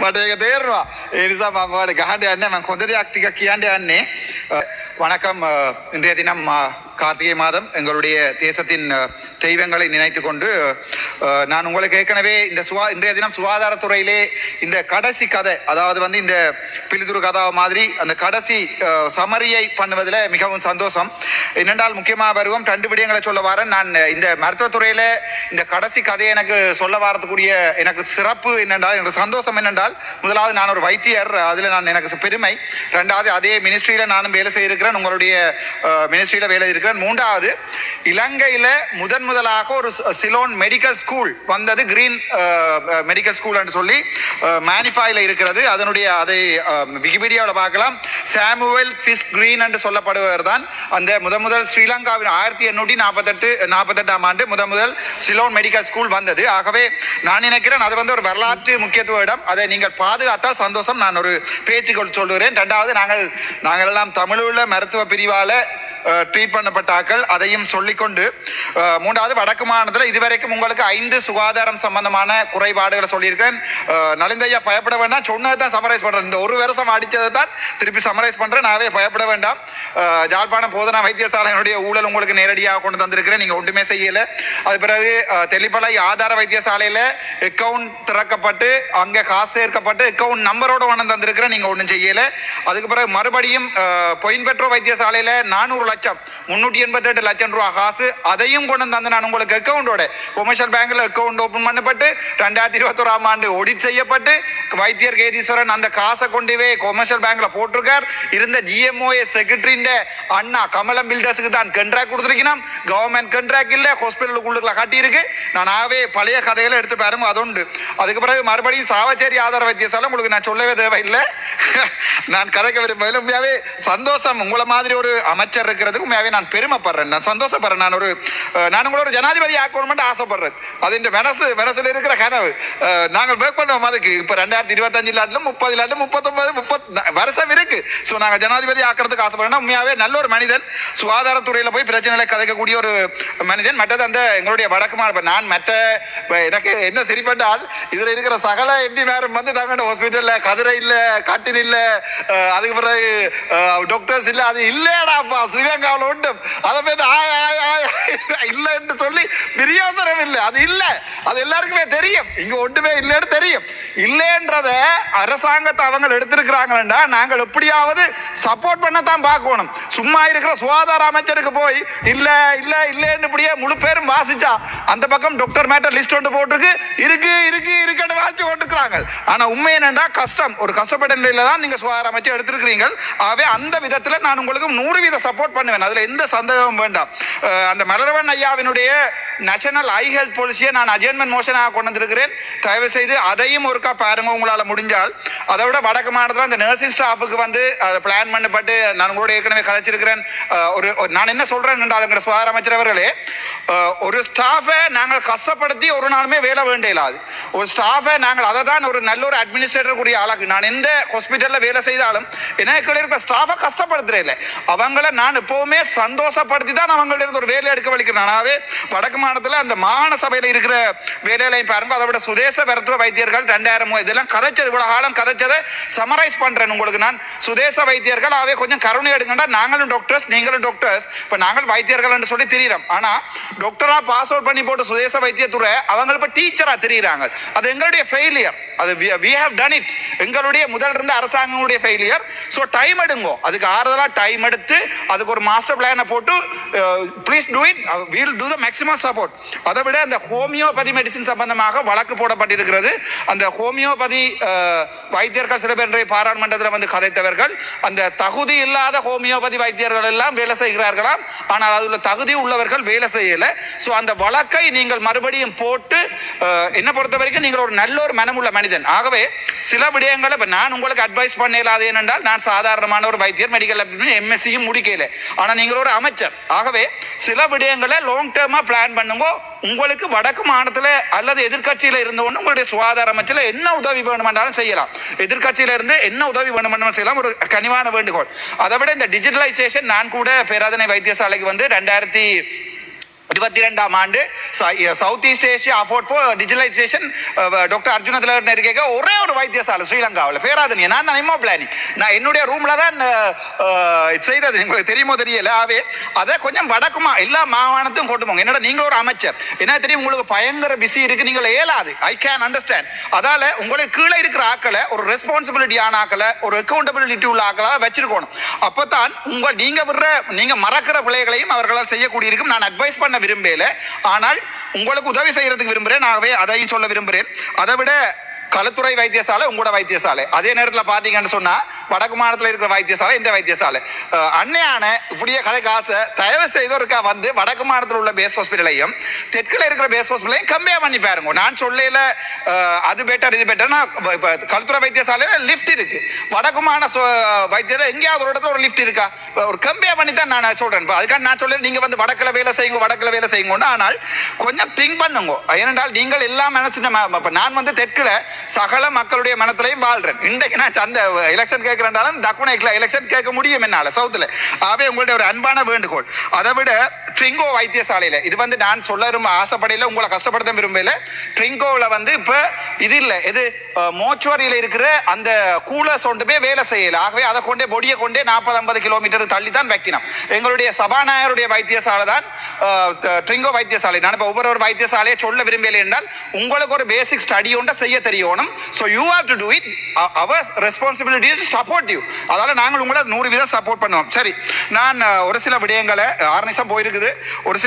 මට ඒක තේරවා ඒ නිසා මංවාට ගහට යන්න මං හොඳ දෙයක් ටික කියන්න යන්නේ අ, வணக்கம் அ, இன்றைய தினம் அ, கார்த்திகை மாதம் எங்களுடைய தேசத்தின் அ, தெய்வங்களை நினைத்து கொண்டு நான் உங்களுக்கு ஏற்கனவே இந்த சுகா இன்றைய தினம் சுகாதாரத்துறையிலே இந்த கடைசி கதை அதாவது வந்து இந்த பிலிதுரு கதா மாதிரி அந்த கடைசி சமரியை பண்ணுவதில் மிகவும் சந்தோஷம். என்னென்றால் முக்கியமாக வருவோம் ரெண்டு விடயங்களை சொல்ல வரேன். நான் இந்த மருத்துவத்துறையில் இந்த கடைசி கதையை எனக்கு சொல்ல வரதுக்குரிய எனக்கு சிறப்பு என்னென்றால் எனக்கு சந்தோஷம் என்னென்றால் முதலாவது நான் ஒரு வைத்தியர் அதில் நான் எனக்கு பெருமை. ரெண்டாவது அதே மினிஸ்ட்ரியில் நானும் வேலை செய்திருக்கிறேன் உங்களுடைய மினிஸ்ட்ரியில் வேலை இருக்கிறேன் மூன்றாவது இலங்கையில் முதன் முதலாக ஒரு சிலோன் மெடிக்கல் ஸ்கூல் வந்தது. கிரீன் மெடிக்கல் ஸ்கூல் என்று சொல்லி மேனிஃபாயில் இருக்கிறது. அதனுடைய அதை விக்கிபீடியாவில் பார்க்கலாம். சாமுவேல் ஃபிஸ் கிரீன் என்று சொல்லப்படுவர் தான். அந்த முதன் முதல் ஸ்ரீலங்காவின் ஆயிரத்தி எண்ணூற்றி நாற்பத்தெட்டு நாற்பத்தெட்டாம் ஆண்டு முதல் முதல் சிலோன் மெடிக்கல் ஸ்கூல் வந்தது. ஆகவே நான் நினைக்கிறேன் அது வந்து ஒரு வரலாற்று முக்கியத்துவ இடம் அதை நீங்கள் பாதுகாத்தால் சந்தோஷம். நான் ஒரு பேச்சு சொல்லுகிறேன். ரெண்டாவது நாங்கள் நாங்கள் எல்லாம் தமிழுள்ள மருத்துவ பிரிவால் ட்ரீட் பண்ணப்பட்டாக்கள் அதையும் சொல்லிக்கொண்டு மூன்றாவது வடக்கு மாநிலத்தில் இதுவரைக்கும் உங்களுக்கு ஐந்து சுகாதாரம் சம்பந்தமான குறைபாடுகளை சொல்லியிருக்கேன் நலிந்தையா பயப்பட வேண்டாம். சொன்னதை தான் சமரைஸ் பண்ணுறேன் இந்த ஒரு வருஷம் அடித்ததை தான் திருப்பி சமரைஸ் பண்ணுறேன் நாவே பயப்பட வேண்டாம். ஜாழ்ப்பாணம் போதனா வைத்தியசாலையினுடைய ஊழல் உங்களுக்கு நேரடியாக கொண்டு தந்திருக்கிறேன். நீங்கள் ஒன்றுமே செய்யலை. அது பிறகு தெளிப்பலை ஆதார வைத்தியசாலையில் அக்கௌண்ட் திறக்கப்பட்டு அங்கே காசு சேர்க்கப்பட்டு அக்கவுண்ட் நம்பரோட ஒன்று தந்திருக்கிறேன். நீங்கள் ஒன்றும் செய்யலை. அதுக்கு பிறகு மறுபடியும் பொயின் பெட்ரோ வைத்தியசாலையில் நானூறு லட்சம். முன்னூற்றி எண்பத்தெட்டு லட்சம் ரூபா காசு. அதையும் கொண்டு வந்து நான் உங்களுக்கு அக்கௌண்டோட கொமர்ஷியல் பேங்கில் அக்கௌண்ட் ஓப்பன் பண்ணப்பட்டு ரெண்டாயிரத்தி இருபத்தோராம் ஆண்டு ஆடிட் செய்யப்பட்டு வைத்தியர் கேதீஸ்வரன் அந்த காசை கொண்டு போய் கொமர்ஷியல் பேங்கில் போட்டிருக்கார். இருந்த ஜிஎம்ஓஎஸ் செக்ரட்டரியின் அண்ணா கமலம் பில்டர்ஸுக்கு தான் கண்ட்ராக்ட் கொடுத்துருக்கணும். கவர்மெண்ட் கண்ட்ராக்ட் இல்லை ஹாஸ்பிட்டலுக்குள்ள கட்டியிருக்கு நானாவே பழைய கதைகளை எடுத்து பாருங்க அது உண்டு. அதுக்கு பிறகு மறுபடியும் சாவச்சேரி ஆதார வைத்தியசாலை உங்களுக்கு நான் சொல்லவே தேவையில்லை. நான் கதைக்க விரும்பவில்லை. உண்மையாவே சந்தோஷம் உங்களை மாதிரி ஒரு அமைச்சர் இருக்கிறதுக்கு உண்மையாவே நான் பெருமைப்படுறேன். நான் சந்தோஷப்படுறேன். நான் ஒரு நான் உங்களோட ஒரு ஜனாதிபதி ஆக்கணும்னு ஆசைப்படுறேன். அது இந்த மனசு மனசில் இருக்கிற கனவு. நாங்கள் ஒர்க் பண்ணுவோம் அதுக்கு. இப்போ ரெண்டாயிரத்தி இருபத்தஞ்சில் லாட்டில் முப்பது லாட்டு முப்பத்தொன்பது முப்பத் வருஷம் இருக்கு. ஸோ நாங்கள் ஜனாதிபதி ஆக்கிறதுக்கு ஆசைப்படுறேன்னா உண்மையாவே நல்ல ஒரு மனிதன். சுகாதாரத்துறையில் போய் பிரச்சனைகளை கதைக்கக்கூடிய ஒரு மனிதன் மற்றது அந்த எங்களுடைய வடக்குமார் இப்போ நான் மற்ற எனக்கு என்ன சரிப்பட்டால் இதில் இருக்கிற சகல எம்பி மேரும் வந்து தமிழ்நாடு ஹாஸ்பிட்டலில் கதிரை இல்லை கட்டில் இல்லை அதுக்கு பிறகு டாக்டர்ஸ் இல்லை அது இல்லையடாப்பா ஸ்ரீலங்காவில் உண்டு அதை போய் ஆய ஆய ஆய இல்லைன்னு சொல்லி பிரியோசனம் இல்லை. அது இல்லை. அது எல்லாருக்குமே தெரியும். இங்கே ஒன்றுமே இல்லைன்னு தெரியும். இல்லைன்றத அரசாங்கத்தை அவங்க எடுத்திருக்கிறாங்கன்னா நாங்கள் எப்படியாவது சப்போர்ட் பண்ணத்தான் பார்க்கணும். சும்மா இருக்கிற சுகாதார அமைச்சருக்கு போய் இல்லை இல்லை இல்லைன்னு இப்படி முழு பேரும் வாசிச்சா. அந்த பக்கம் டாக்டர் மேட்டர் லிஸ்ட் ஒன்று போட்டிருக்கு. இருக்கு இருக்கு இருக்குன்னு வாசிச்சு போட்டுக்கிறாங்க ஆனா உண்மை என்னன்னா கஷ்டம். ஒரு கஷ்டப்பட்ட நிலையில தான் நீங்க சுகாதார அமைச்சர் எடுத்திருக்கிறீங்க ஆகவே அந்த விதத்துல நான் உங்களுக்கு நூறு வீத சப்போர்ட் பண்ணுவேன். அதுல எந்த சந்தேகமும் வேண்டாம். அந்த மலரவன் ஐயாவினுடைய நேஷனல் ஐ ஹெல்த் பாலிசியை நான் அஜென்மெண்ட் மோஷனாக கொண்டு வந்திருக்கிறேன். தயவு செய்து அதையும் ஒருக்கா பாருங்க உங்களால் முடிஞ்சால். அதை விட வடக்கு மாநிலத்தில் அந்த நர்சிங் ஸ்டாஃபுக்கு வந்து அதை பிளான் பண்ணப்பட்டு நான் உங்களோட ஏற்கனவே கதைச்சிருக்கிறேன். ஒரு நான் என்ன சொல்கிறேன் என்றால் எங்கள் சுகாதார அமைச்சர் அவர்களே ஒரு ஸ்டாஃபை நாங்கள் கஷ்டப்படுத்தி ஒரு நாளுமே வேலை வேண்டியலாது ஒரு ஸ்டாஃபை நாங்கள் அதை தான் ஒரு நல்ல ஒரு அட்மினிஸ்ட்ரேட்டருக்குரிய ஆளாக்கு நான் எந்த ஹாஸ்பிட்டலில் வேலை செய்தாலும் எனக்கு இருக்கிற ஸ்டாஃபை கஷ்டப்படுத்துறேன் இல்லை. அவங்கள நான் எப்போவுமே சந்தோஷப்படுத்தி தான் அவங்கள்ட்ட ஒரு வேலை எடுக்க வலிக்கிறேன். நானாவே வடக்கு மாநிலத்தில் அந்த மாகாண சபையில் இருக்கிற வேலையிலையும் பாருங்க அதை விட சுதேச மருத்துவ வைத்தியர்கள் ரெண்டாயிரமோ இதெல்லாம் கதைச்சது இவ்வளோ காலம் கதைச்சதை சமரைஸ் பண்ணுறேன் உங்களுக்கு நான். சுதேச வைத்தியர்கள் அவே கொஞ்சம் கருணை எடுங்கண்டா நாங்களும் டாக்டர்ஸ் நீங்களும் டாக்டர்ஸ் இப்போ நாங்கள் வைத்தியர்கள் என்று சொல்லி தெரியிறோம். ஆனால் டாக்டரா பாஸ் அவுட் பண்ணி போட்டு சுதேச வைத்தியத்துறை அவங்க இப்போ டீச்சரா தெரியுறாங்க. அது எங்களுடைய ஃபெயிலியர் அது வி ஹவ் டன் இட் எங்களுடைய முதல் இருந்த அரசாங்கங்களுடைய ஃபெயிலியர் ஸோ டைம் எடுங்கோ. அதுக்கு ஆறுதலாக டைம் எடுத்து அதுக்கு ஒரு மாஸ்டர் பிளானை போட்டு please do it we'll do the maximum support அதை விட அந்த ஹோமியோபதி மெடிசின் சம்பந்தமாக வழக்கு போடப்பட்டிருக்கிறது. அந்த ஹோமியோபதி வைத்தியர்கள் சில பேர் பாராளுமன்றத்தில் வந்து கதைத்தவர்கள் அந்த தகுதி இல்லாத ஹோமியோபதி வைத்தியர்கள் எல்லாம் வேலை செய்கிறார்களாம். ஆனால் அதில் தகுதி உள்ளவர்கள் வேலை செய்யலை ஸோ அந்த வழக்கை நீங்கள் மறுபடியும் போட்டு என்ன பொறுத்த வரைக்கும் நீங்கள் ஒரு நல்ல ஒரு மனமுள்ள மனிதன். ஆகவே சில விடயங்களை இப்போ நான் உங்களுக்கு அட்வைஸ் பண்ணலாது என்னென்றால் நான் சாதாரணமான ஒரு வைத்தியர் மெடிக்கல் எம்எஸ்சியும் முடிக்கல. ஆனால் நீங்கள் ஒரு அமைச்சர். ஆகவே சில விடயங்களை லாங் டேர்மாக பிளான் பண்ணுங்க உங்களுக்கு வடக்கு மாநிலத்தில் அல்லது எதிர்க்கட்சியில் இருந்தவொன்னு உங்களுடைய சுகாதார அமைச்சில் என்ன உதவி வேணுமென்றாலும் செய்யலாம். எதிர்கட்சியில் இருந்து என்ன உதவி வேணுமென்றாலும் செய்யலாம். ஒரு கனிவான வேண்டுகோள். அதை விட இந்த டிஜிட்டலைசேஷன் நான் கூட பேராதனை வைத்தியசாலைக்கு வந்து ரெண்டாயிரத்தி இருபத்தி ரெண்டாம் ஆண்டு South East Asia effort for digitalisation doctor Arjuna Thilakar இருக்க ஒரே ஒரு வைத்தியசாலை ஸ்ரீலங்காவில். பேராதனியா? நான் தான் எம்ஓ பிளானிங் நான் என்னுடைய ரூமில் தான் இது செய்தது. உங்களுக்கு தெரியுமோ தெரியல? ஆவே அதை கொஞ்சம் வடக்குமா எல்லா மாகாணத்தையும் கொண்டு போங்க. என்னடா நீங்கள் ஒரு அமைச்சர். என்ன தெரியும்? உங்களுக்கு பயங்கர பிஸி இருக்கு. நீங்கள் ஏலாது ஐ கேன் அண்டர்ஸ்டாண்ட் அதால உங்களுக்கு கீழே இருக்கிற ஆக்களை ஒரு ரெஸ்பான்சிபிலிட்டியான ஆக்களை ஒரு அக்கௌண்டபிலிட்டி உள்ள ஆக்களாக வச்சிருக்கணும். அப்பதான் உங்கள் நீங்கள் விடுற நீங்கள் மறக்கிற பிள்ளைகளையும் அவர்களால் செய்யக்கூடிய இருக்கும் நான் அட்வைஸ் பண்ண விரும்பல. ஆனால் உங்களுக்கு உதவி செய்யறதுக்கு விரும்புகிறேன் ஆகவே அதையும் சொல்ல விரும்புகிறேன் அதை விட களத்துறை வைத்தியசாலை உங்களோட வைத்தியசாலை. அதே நேரத்தில் பார்த்தீங்கன்னு சொன்னால் வடக்கு மாநிலத்தில் இருக்கிற வைத்தியசாலை இந்த வைத்தியசாலை. அன்னையான இப்படியே கதை காசை தயவு செய்து இருக்கா வந்து வடக்கு மாநிலத்தில் உள்ள பேஸ் ஹாஸ்பிட்டலையும் தெற்கில் இருக்கிற பேஸ் ஹாஸ்பிட்டலையும் கம்மியாக பண்ணி பாருங்க. நான் சொல்லல அது பெட்டர் இது பெட்டர்னா இப்போ களத்துறை வைத்தியசாலையில் லிஃப்ட் இருக்கு. வடக்கு மாநில வைத்தியத்தில் எங்கேயாவது ஒரு இடத்துல ஒரு லிஃப்ட் இருக்கா? ஒரு கம்மியாக பண்ணி தான் நான் சொல்கிறேன் இப்போ அதுக்காக நான் சொல்ல நீங்கள் வந்து வடக்கில் வேலை செய்யுங்க வடக்கில் வேலை செய்யுங்க ஆனால் கொஞ்சம் திங்க் பண்ணுங்க. ஏனென்றால் நீங்கள் எல்லாம் நினைச்சு நம்ம நான் வந்து தெற்கில் சகல மக்களுடைய மனத்திலையும் வாழ்றேன். இன்றைக்கு நான் அந்த எலெக்ஷன் கேட்கிறேன்டாலும் தக்குனைக்கில் எலெக்ஷன் கேட்க முடியும் என்னால் சவுத்தில். ஆகவே உங்களுடைய ஒரு அன்பான வேண்டுகோள். அதை விட ட்ரிங்கோ வைத்தியசாலையில். இது வந்து நான் சொல்ல விரும்ப ஆசைப்படையில் உங்களை கஷ்டப்படுத்த விரும்பல. ட்ரிங்கோவில் வந்து இப்போ இது இல்லை. இது மோச்சுவரியில் இருக்கிற அந்த கூலர்ஸ் ஒன்றுமே வேலை செய்யலை. ஆகவே அதை கொண்டே பொடியை கொண்டே நாற்பது ஐம்பது கிலோமீட்டர் தள்ளி தான் வைக்கணும். எங்களுடைய சபாநாயகருடைய வைத்தியசாலை தான் ட்ரிங்கோ வைத்தியசாலை. நான் இப்போ ஒவ்வொரு ஒரு வைத்தியசாலையை சொல்ல விரும்பலை என்றால் உங்களுக்கு ஒரு பேசிக் ஸ்டடி ஒன்றை செய்ய தெரியணும். So you have to do it our responsibility support you அதனால் நாங்கள் உங்களை நூறு வீதம் சப்போர்ட் பண்ணுவோம். சரி. நான் ஒரு சில விடயங்களை ஆறு நிமிஷம் போயிருக்குது ஒரு